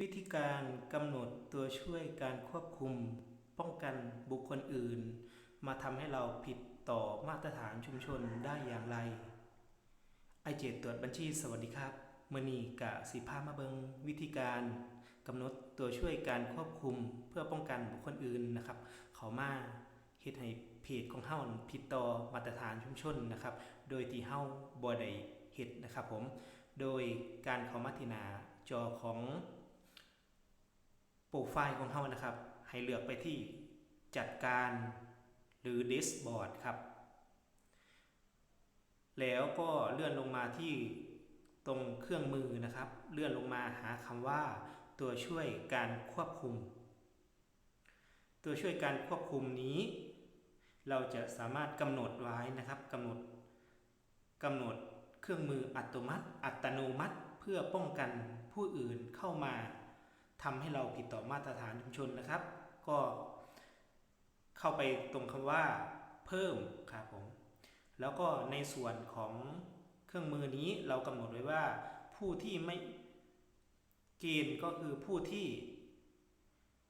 วิธีการกำหนดตัวช่วยการควบคุม ป้องกันบุคคลอื่น มาทำให้เราผิดต่อมาตรฐานชุมชนได้อย่างไร ไอเจตตรวจบัญชีสวัสดีครับเมื่อนี้กะสีพามาเบิงวิธีการกำหนดตัวช่วยการควบคุมเพื่อป้องกันบุคคลอื่นนะครับ เขามาเฮ็ดให้เพจของเฮานั้นผิดต่อมาตรฐานชุมชนนะครับ โดยที่เฮาบ่ได้เฮ็ดนะครับผม โดยการเข้ามาที่หน้าจอของ โปรไฟล์ของเฮานะครับ ให้เลือกไปที่จัดการหรือ dashboard ครับ แล้วก็เลื่อนลงมาที่ตรงเครื่องมือนะครับ เลื่อนลงมาหาคำว่า ตัวช่วยการควบคุม ตัวช่วยการควบคุมนี้ เราจะสามารถกำหนดไว้นะครับกำหนดกำหนดเครื่องมืออัตโนมัติ อัตโนมัติ เพื่อป้องกันผู้อื่นเข้ามา ทำให้เราผิดต่อมาตรฐานชุมชนนะครับ ก็เข้าไปตรงคำว่าเพิ่มครับผมแล้วก็ในส่วนของเครื่องมือนี้เรากำหนดไว้ว่าผู้ที่ไม่เกณฑ์ก็คือผู้ที่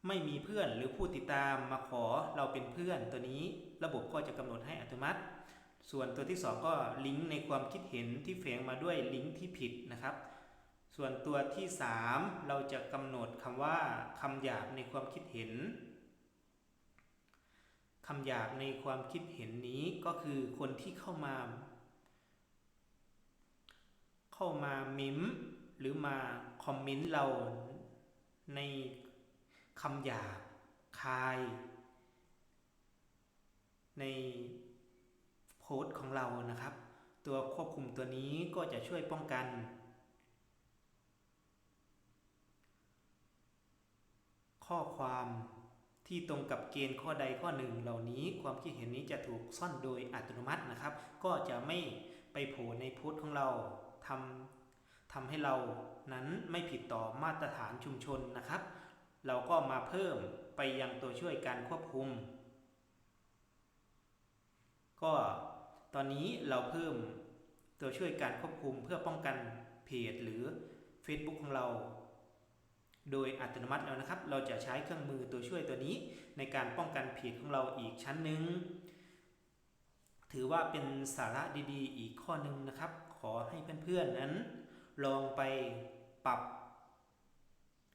ไม่มีเพื่อนหรือผู้ติดตามมาขอเราเป็นเพื่อนตัวนี้ ระบบก็จะกำหนดให้อัตโนมัติ ส่วนตัวที่ 2 ก็ลิงก์ในความคิดเห็นที่แฝงมาด้วยลิงก์ที่ผิดนะครับ ส่วนตัวที่ 3 เราจะกำหนดคำว่าคำหยาบในความคิดเห็นคำหยาบในความคิดเห็นนี้ก็คือคนที่เข้ามา เข้ามามิมหรือมาคอมเมนต์เราในคำหยาบคาย ในโพสต์ของเรานะครับ ตัวควบคุมตัวนี้ก็จะช่วยป้องกัน ข้อความที่ตรงกับเกณฑ์ข้อใดข้อหนึ่งเหล่านี้ความคิดเห็นนี้จะถูกซ่อนโดยอัตโนมัตินะครับ ก็จะไม่ไปโผล่ในโพสต์ของเราทำทำให้เรานั้นไม่ผิดต่อมาตรฐานชุมชนนะครับ เราก็มาเพิ่มไปยังตัวช่วยการควบคุม ก็ตอนนี้เราเพิ่มตัวช่วยการควบคุมเพื่อป้องกันเพจหรือ Facebook ของเรา โดยอัตโนมัติแล้วนะครับ เราจะใช้เครื่องมือตัวช่วยตัวนี้ ในการป้องกันเพจของเราอีกชั้นหนึ่งถือว่าเป็นสาระดีๆ อีกข้อหนึ่งนะครับ ขอให้เพื่อนๆนั้น ลองไปปรับ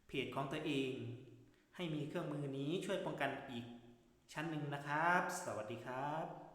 เพจของตัวเอง ให้มีเครื่องมือนี้ช่วยป้องกันอีกชั้นหนึ่งนะครับ สวัสดีครับ